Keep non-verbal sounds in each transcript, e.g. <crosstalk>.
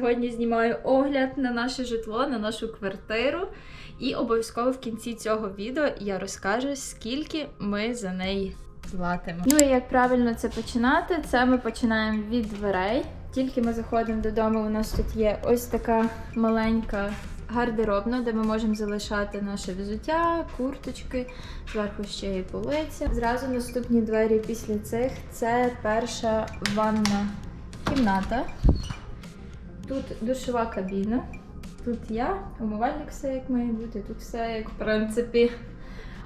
Сьогодні знімаю огляд на наше житло, на нашу квартиру. І обов'язково в кінці цього відео я розкажу, скільки ми за неї платимо. Ну і як правильно це починати? Це ми починаємо від дверей. Тільки ми заходимо додому, у нас тут є ось така маленька гардеробна, де ми можемо залишати наше взуття, курточки, зверху ще і полиця. Зразу наступні двері після цих це перша ванна кімната. Тут душова кабіна. Тут я, умивальник все як має бути, тут все як в принципі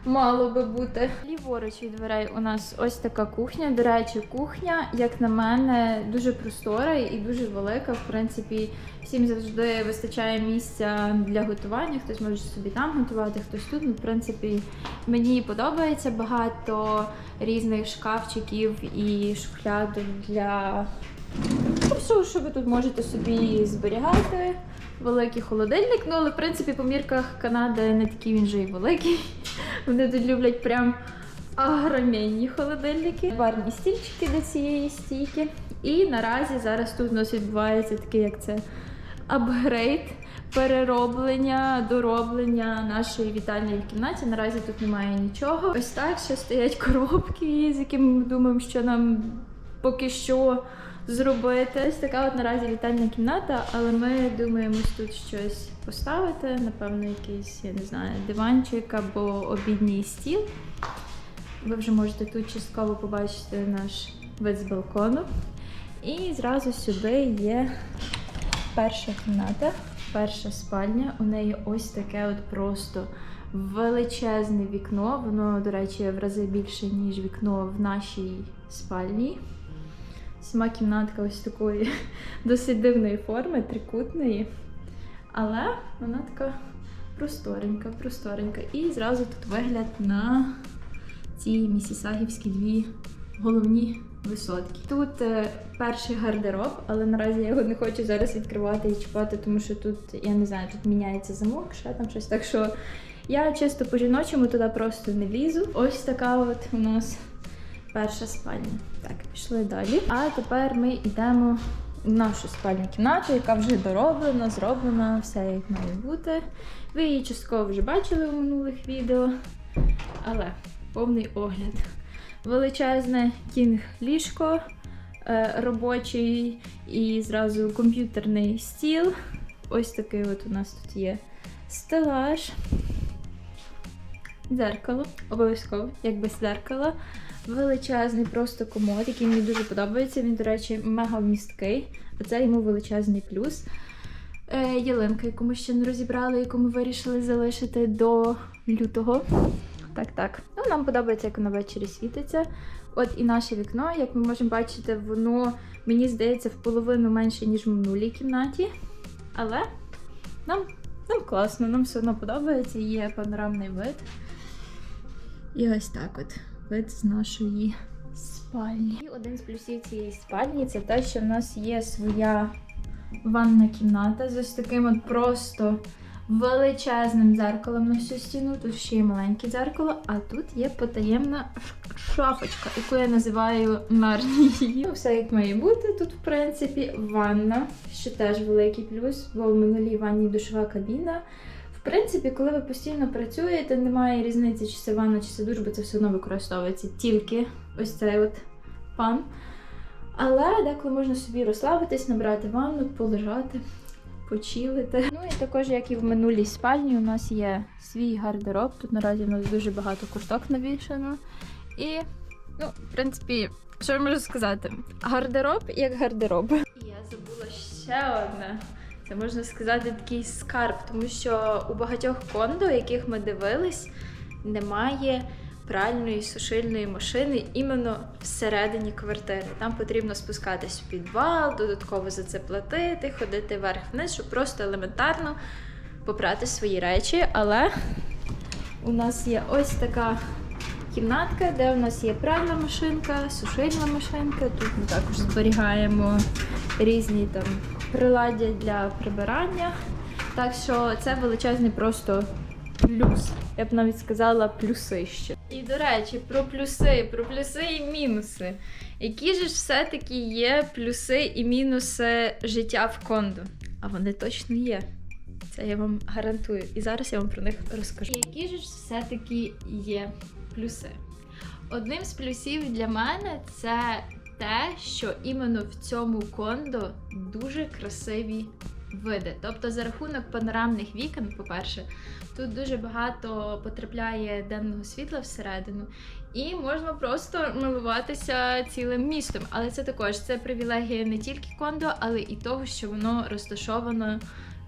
мало би бути. Ліворуч від дверей у нас ось така кухня. До речі, кухня, як на мене, дуже простора і дуже велика. В принципі, всім завжди вистачає місця для готування. Хтось може собі там готувати, хтось тут. Ну, в принципі, мені подобається багато різних шкафчиків і шухлядок для все, що ви тут можете собі зберігати. Великий холодильник. Ну, але в принципі по мірках Канади не такий він же і великий. <laughs> Вони тут люблять прям агромінні холодильники, барні стільчики до цієї стійки. І наразі зараз тут у нас відбувається такий, як це апгрейд, перероблення, дороблення нашої вітальної кімнаті. Наразі тут немає нічого. Ось так ще стоять коробки, з якими ми думаємо, що нам поки що зробити. Ось така от наразі вітальна кімната, але ми думаємо тут щось поставити, напевно, якийсь, я не знаю, диванчик або обідній стіл. Ви вже можете тут частково побачити наш вид з балкону. І зразу сюди є перша кімната, перша спальня. У неї ось таке от просто величезне вікно. Воно, до речі, в рази більше, ніж вікно в нашій спальні. Сама кімнатка ось такої <laughs> досить дивної форми, трикутної. Але вона така просторенька, просторенька. І зразу тут вигляд на ці місісагівські дві головні висотки. Тут е, перший гардероб, але наразі я його не хочу зараз відкривати і чіпати, тому що тут, я не знаю, тут міняється замок, ще там щось. Так що я чисто по-жіночому туди просто не лізу. Ось така от у нас перша спальня. Так, пішли далі. А тепер ми йдемо в нашу спальню кімнату, яка вже дороблена, зроблена, все як має бути. Ви її частково вже бачили у минулих відео, але повний огляд. Величезне кінг-ліжко, е, робочий і зразу комп'ютерний стіл. Ось такий от у нас тут є стелаж. Дзеркало, обов'язково, як без дзеркала. Величезний просто комод, який мені дуже подобається. Він, до речі, мега вмісткий. Це йому величезний плюс. Е, ялинка, яку ми ще не розібрали, яку ми вирішили залишити до лютого. Так, так. Ну, нам подобається, як воно ввечері світиться. От і наше вікно, як ми можемо бачити, воно, мені здається, в половину менше, ніж в минулій кімнаті. Але нам, нам класно, нам все одно подобається, є панорамний вид. І ось так от вид з нашої спальні. І один з плюсів цієї спальні це те, що в нас є своя ванна кімната з ось таким от просто величезним дзеркалом на всю стіну. Тут ще є маленьке дзеркало, а тут є потаємна ш- шафочка, яку я називаю Нарнією. Все як має бути. Тут, в принципі, ванна, що теж великий плюс, бо в минулій ванні душова кабіна. В принципі, коли ви постійно працюєте, немає різниці, чи це ванна, чи це душ, бо це все одно використовується тільки ось цей от пан. Але деколи можна собі розслабитись, набрати ванну, полежати, почилити. Ну і також, як і в минулій спальні, у нас є свій гардероб. Тут наразі у нас дуже багато курток навішано. І, ну, в принципі, що я можу сказати? Гардероб як гардероб. І я забула ще одне. Це можна сказати такий скарб, тому що у багатьох кондо, яких ми дивились, немає пральної сушильної машини іменно всередині квартири. Там потрібно спускатись в підвал, додатково за це платити, ходити вверх-вниз, щоб просто елементарно попрати свої речі. Але у нас є ось така кімнатка, де у нас є пральна машинка, сушильна машинка. Тут ми також зберігаємо різні там приладдя для прибирання. Так що це величезний просто плюс. Я б навіть сказала плюси ще. І до речі, про плюси, про плюси і мінуси. Які ж все-таки є плюси і мінуси життя в кондо? А вони точно є. Це я вам гарантую. І зараз я вам про них розкажу. Які ж все-таки є плюси? Одним з плюсів для мене це те, що іменно в цьому кондо дуже красиві види. Тобто, за рахунок панорамних вікон, по-перше, тут дуже багато потрапляє денного світла всередину, і можна просто милуватися цілим містом. Але це також це привілегія не тільки кондо, але і того, що воно розташовано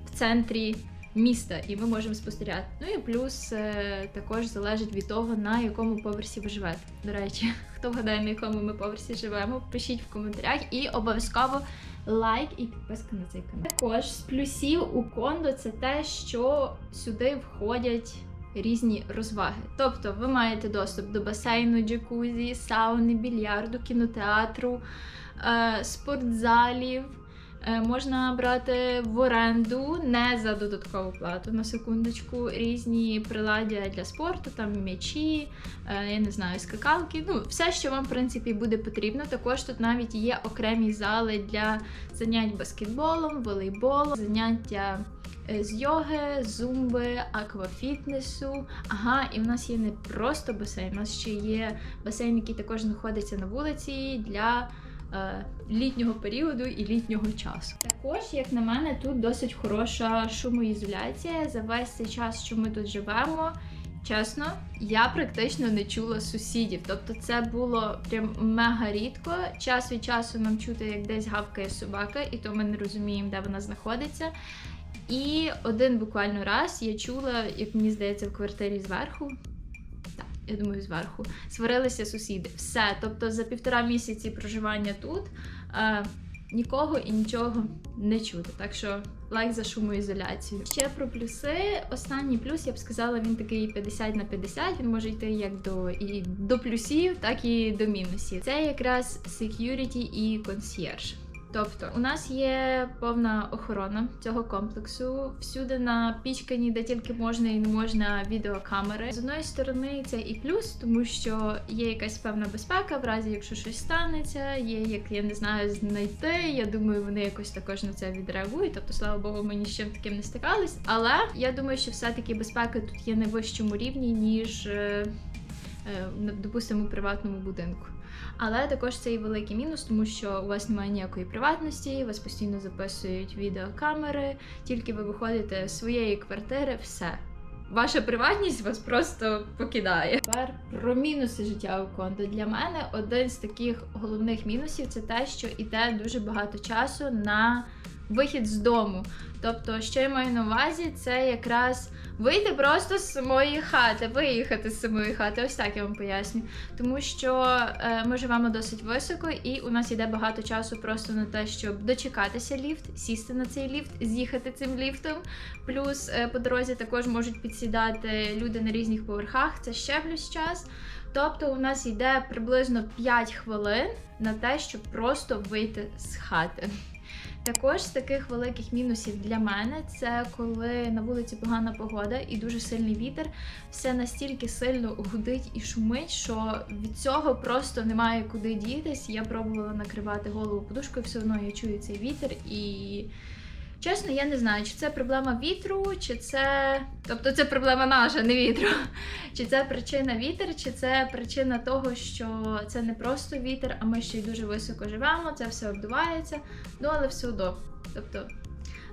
в центрі міста, і ми можемо спостерігати. Ну і плюс е, також залежить від того, на якому поверсі ви живете. До речі, <laughs> хто вгадає, на якому ми поверсі живемо, пишіть в коментарях і обов'язково лайк і підписка на цей канал. Також з плюсів у кондо це те, що сюди входять. Різні розваги. Тобто ви маєте доступ до басейну, джакузі, сауни, більярду, кінотеатру, е, спортзалів. Е, Можна брати в оренду не за додаткову плату на секундочку. Різні приладдя для спорту, там м'ячі, е, я не знаю, скакалки. Ну, все, що вам в принципі буде потрібно. Також тут навіть є окремі зали для занять баскетболом, волейболом, заняття е, з йоги, зумби, аквафітнесу. Ага, і в нас є не просто басейн, у нас ще є басейн, який також знаходиться на вулиці для літнього періоду і літнього часу. Також, як на мене, тут досить хороша шумоізоляція. За весь цей час, що ми тут живемо. Чесно, я практично не чула сусідів. Тобто це було прям мега рідко. Час від часу нам чути, як десь гавкає собака, і то ми не розуміємо, де вона знаходиться. І один буквально раз я чула, як мені здається, в квартирі зверху. Я думаю, зверху. Сварилися сусіди. Все. Тобто за півтора місяці проживання тут е, нікого і нічого не чути. Так що лайк за шумоізоляцію. Ще про плюси. Останній плюс, я б сказала, він такий 50 на 50. Він може йти як до і до плюсів, так і до мінусів. Це якраз security і concierge. Тобто, у нас є повна охорона цього комплексу. Всюди напічкані, де тільки можна і не можна відеокамери. З одної сторони, це і плюс, тому що є якась певна безпека, в разі якщо щось станеться, є як я не знаю, знайти. Я думаю, вони якось також на це відреагують. Тобто, слава Богу, ми ні з чим таким не стикались. Але я думаю, що все-таки безпека тут є на вищому рівні, ніж. е, е, Допустимо, у приватному будинку. Але також це і великий мінус, тому що у вас немає ніякої приватності, вас постійно записують відеокамери, тільки ви виходите з своєї квартири, все. Ваша приватність вас просто покидає. Тепер про мінуси життя у кондо. Для мене один з таких головних мінусів це те, що йде дуже багато часу на вихід з дому. Тобто, що я маю на увазі, це якраз вийти просто з самої хати, виїхати з самої хати. Ось так я вам поясню. Тому що е, ми живемо досить високо, і у нас йде багато часу просто на те, щоб дочекатися ліфт, сісти на цей ліфт, з'їхати цим ліфтом. Плюс е, по дорозі також можуть підсідати люди на різних поверхах. Це ще плюс час. Тобто, у нас йде приблизно 5 хвилин на те, щоб просто вийти з хати. Також з таких великих мінусів для мене це коли на вулиці погана погода і дуже сильний вітер, все настільки сильно гудить і шумить, що від цього просто немає куди дітись. Я пробувала накривати голову подушкою, все одно я чую цей вітер і. Чесно, я не знаю, чи це проблема вітру, чи це. Тобто це проблема наша, не вітру. Чи це причина вітер, чи це причина того, що це не просто вітер, а ми ще й дуже високо живемо, це все обдувається. Ну, але все одно. Тобто,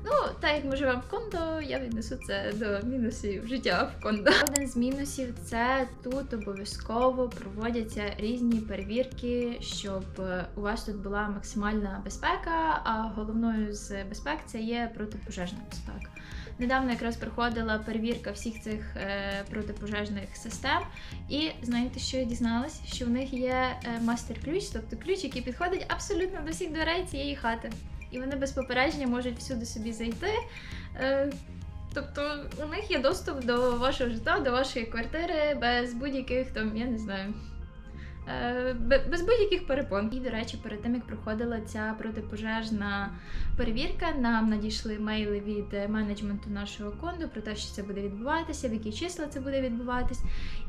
ну, так як ми живемо в кондо, я віднесу це до мінусів життя в кондо. Один з мінусів це тут обов'язково проводяться різні перевірки, щоб е, у вас тут була максимальна безпека. А головною з безпек це є протипожежна безпека. Недавно якраз проходила перевірка всіх цих е, протипожежних систем, і знаєте, що я дізналась? Що в них є е, мастер-ключ, тобто ключ, який підходить абсолютно до всіх дверей цієї хати. І вони без попередження можуть всюди собі зайти. Е, тобто у них є доступ до вашого житла, до вашої квартири без будь-яких там, я не знаю, без будь-яких перепон. І, до речі, перед тим як проходила ця протипожежна перевірка, нам надійшли мейли від е, менеджменту нашого конду про те, що це буде відбуватися, в які числа це буде відбуватись.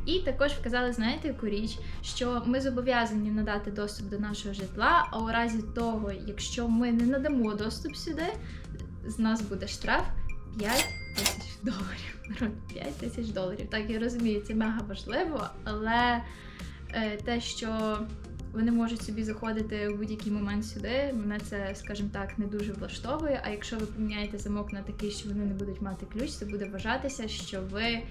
І також вказали, знаєте, яку річ, що ми зобов'язані надати доступ до нашого житла, а у разі того, якщо ми не надамо доступ сюди, з нас буде штраф 5 тисяч доларів. <laughs> 5 тисяч доларів. Так, я розумію, це мега важливо, але е, те, що вони можуть собі заходити в будь-який момент сюди, мене це, скажімо так, не дуже влаштовує. А якщо ви поміняєте замок на такий, що вони не будуть мати ключ, це буде вважатися, що ви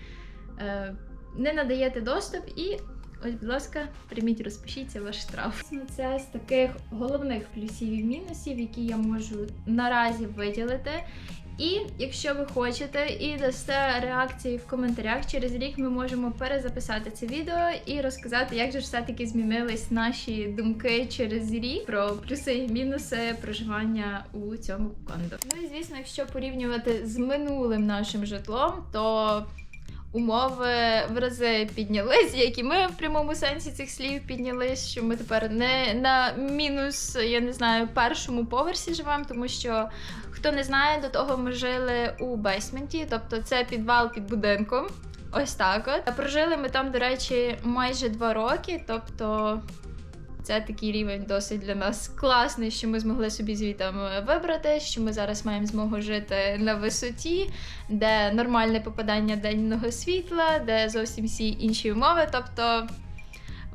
е, не надаєте доступ і. Ось, будь ласка, прийміть, розпишіться ваш штраф. Це з таких головних плюсів і мінусів, які я можу наразі виділити. І якщо ви хочете і дасте реакції в коментарях, через рік ми можемо перезаписати це відео і розказати, як же ж все-таки змінились наші думки через рік про плюси і мінуси проживання у цьому кондо. Ну і звісно, якщо порівнювати з минулим нашим житлом, то умови в рази піднялись, як і ми в прямому сенсі цих слів піднялись, що ми тепер не на мінус, я не знаю, першому поверсі живемо, тому що хто не знає, до того ми жили у бейсменті, тобто це підвал під будинком. Ось так от. Прожили ми там, до речі, майже два роки, тобто. Це такий рівень досить для нас класний, що ми змогли собі звітом вибрати, що ми зараз маємо змогу жити на висоті, де нормальне попадання денного світла, де зовсім всі інші умови. Тобто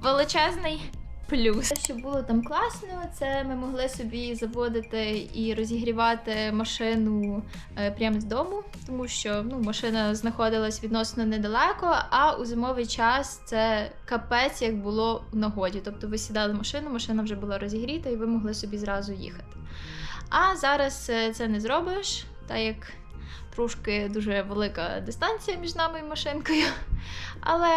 величезний плюс. Те, що було там класно, це ми могли собі заводити і розігрівати машину е, прямо з дому, тому що ну, машина знаходилась відносно недалеко, а у зимовий час це капець як було в нагоді. Тобто ви сідали в машину, машина вже була розігріта, і ви могли собі зразу їхати. А зараз е, це не зробиш, так як трошки дуже велика дистанція між нами і машинкою. Але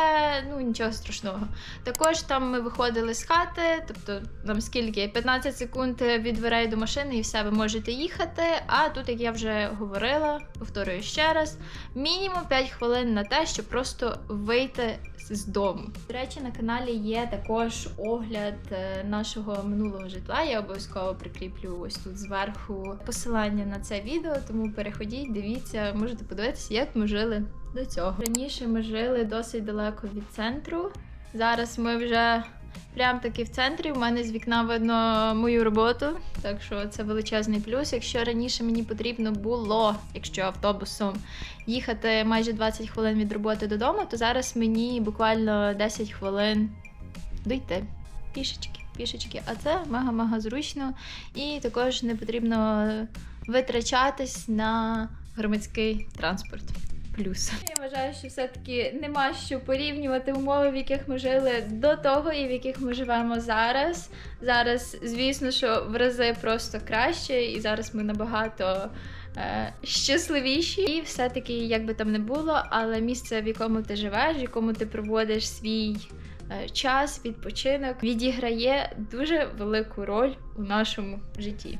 ну нічого страшного. Також там ми виходили з хати, тобто там скільки 15 секунд від дверей до машини, і все, ви можете їхати. А тут, як я вже говорила, повторюю ще раз, мінімум 5 хвилин на те, щоб просто вийти з дому. До речі, на каналі є також огляд е, нашого минулого житла. Я обов'язково прикріплю ось тут зверху посилання на це відео, тому переходіть, дивіться, можете подивитися, як ми жили до цього. Раніше ми жили досить далеко від центру. Зараз ми вже прям таки в центрі. У мене з вікна видно мою роботу, так що це величезний плюс. Якщо раніше мені потрібно було, якщо автобусом їхати майже 20 хвилин від роботи додому, то зараз мені буквально 10 хвилин дойти. Пішечки, пішечки. А це мега-мега зручно. І також не потрібно витрачатись на громадський транспорт. Плюс. Я вважаю, що все-таки нема що порівнювати умови, в яких ми жили до того і в яких ми живемо зараз. Зараз, звісно, що в рази просто краще, і зараз ми набагато е, щасливіші. І все-таки, як би там не було, але місце, в якому ти живеш, в якому ти проводиш свій е, час, відпочинок, відіграє дуже велику роль у нашому житті.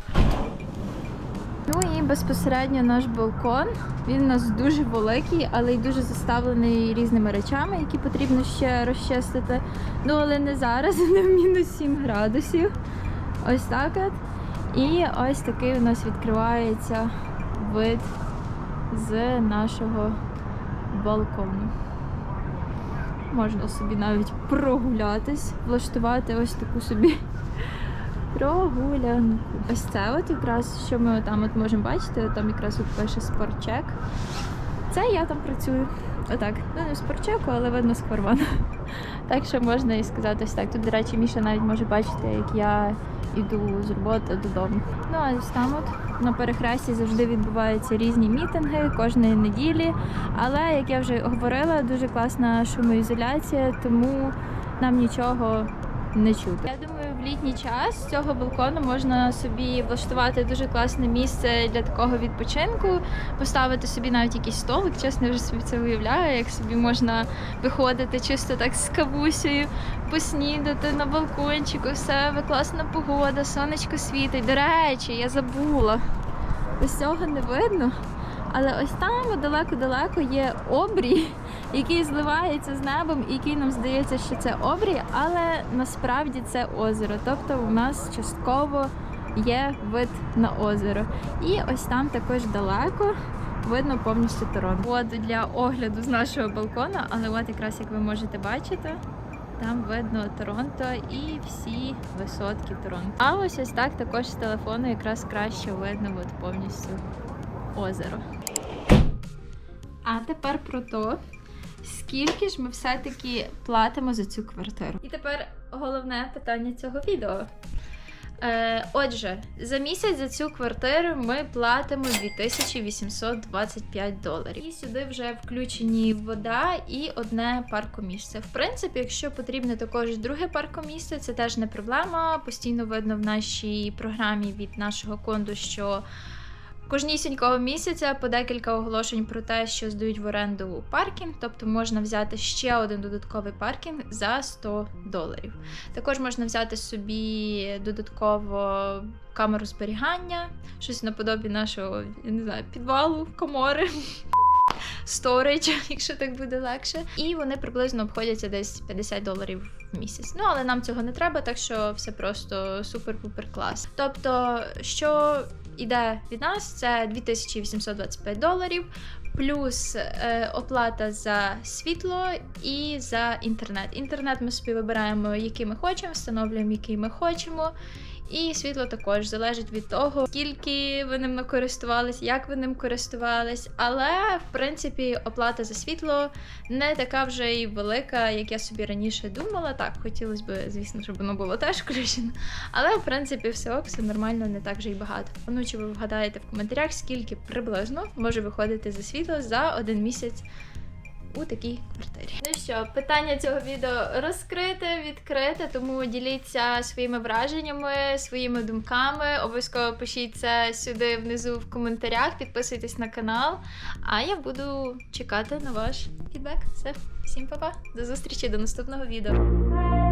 Ну і безпосередньо наш балкон. Він у нас дуже великий, але й дуже заставлений різними речами, які потрібно ще розчистити. Ну, але не зараз, <laughs> не в мінус 7 градусів. Ось так от. І ось такий у нас відкривається вид з нашого балкону. Можна собі навіть прогулятись, влаштувати ось таку собі прогулянку. Ось це от якраз, що ми там от можемо бачити, там якраз от пише спортчек. Це я там працюю. Отак. Ну не в спортчеку, але видно з карману. <laughs> Так що можна і сказати ось так. Тут, до речі, Міша навіть може бачити, як я йду з роботи додому. Ну а ось там от на перехресті завжди відбуваються різні мітинги кожної неділі. Але, як я вже говорила, дуже класна шумоізоляція, тому нам нічого не чути. Я думаю, в літній час з цього балкону можна собі влаштувати дуже класне місце для такого відпочинку, поставити собі навіть якийсь столик. Чесно, вже собі це уявляю, як собі можна виходити чисто так з кавусею, поснідати на балкончику, все класна погода, сонечко світить. До речі, я забула. Ось цього не видно. Але ось там далеко-далеко є обрій, <laughs> який зливається з небом, і який нам здається, що це обрій, але насправді це озеро. Тобто у нас частково є вид на озеро. І ось там також далеко. Видно повністю Торонто. От для огляду з нашого балкона, але от якраз як ви можете бачити, там видно Торонто і всі висотки Торонто. А ось ось так також з телефону якраз краще видно от повністю озеро. А тепер про то, скільки ж ми все-таки платимо за цю квартиру. І тепер головне питання цього відео. Е, отже, за місяць за цю квартиру ми платимо 2825 доларів. І сюди вже включені вода і одне паркомісце. В принципі, якщо потрібно також друге паркомісце, це теж не проблема. Постійно видно в нашій програмі від нашого конду, що Кожнісінького місяця по декілька оголошень про те, що здають в оренду паркінг, тобто можна взяти ще один додатковий паркінг за 100 доларів. Також можна взяти собі додатково камеру зберігання, щось наподобі нашого, я не знаю, підвалу, комори. Сторидж, <laughs> якщо так буде легше, і вони приблизно обходяться десь 50 доларів в місяць. Ну але нам цього не треба, так що все просто супер-пупер клас. Тобто, що іде від нас, це 2825 доларів, плюс е, оплата за світло і за інтернет. Інтернет ми собі вибираємо, який ми хочемо, встановлюємо, який ми хочемо. І світло також залежить від того, скільки ви ним користувались, як ви ним користувались. Але в принципі оплата за світло не така вже й велика, як я собі раніше думала. Так, хотілося б, звісно, щоб воно було теж включено. Але в принципі все ок, все нормально, не так же й багато. Ну чи ви вгадаєте в коментарях, скільки приблизно може виходити за світло за один місяць у такій квартирі. Ну що, питання цього відео розкрите, відкрите, тому діліться своїми враженнями, своїми думками. Обов'язково пишіть це сюди внизу в коментарях, підписуйтесь на канал. А я буду чекати на ваш фідбек. Все, всім па-па, до зустрічі до наступного відео.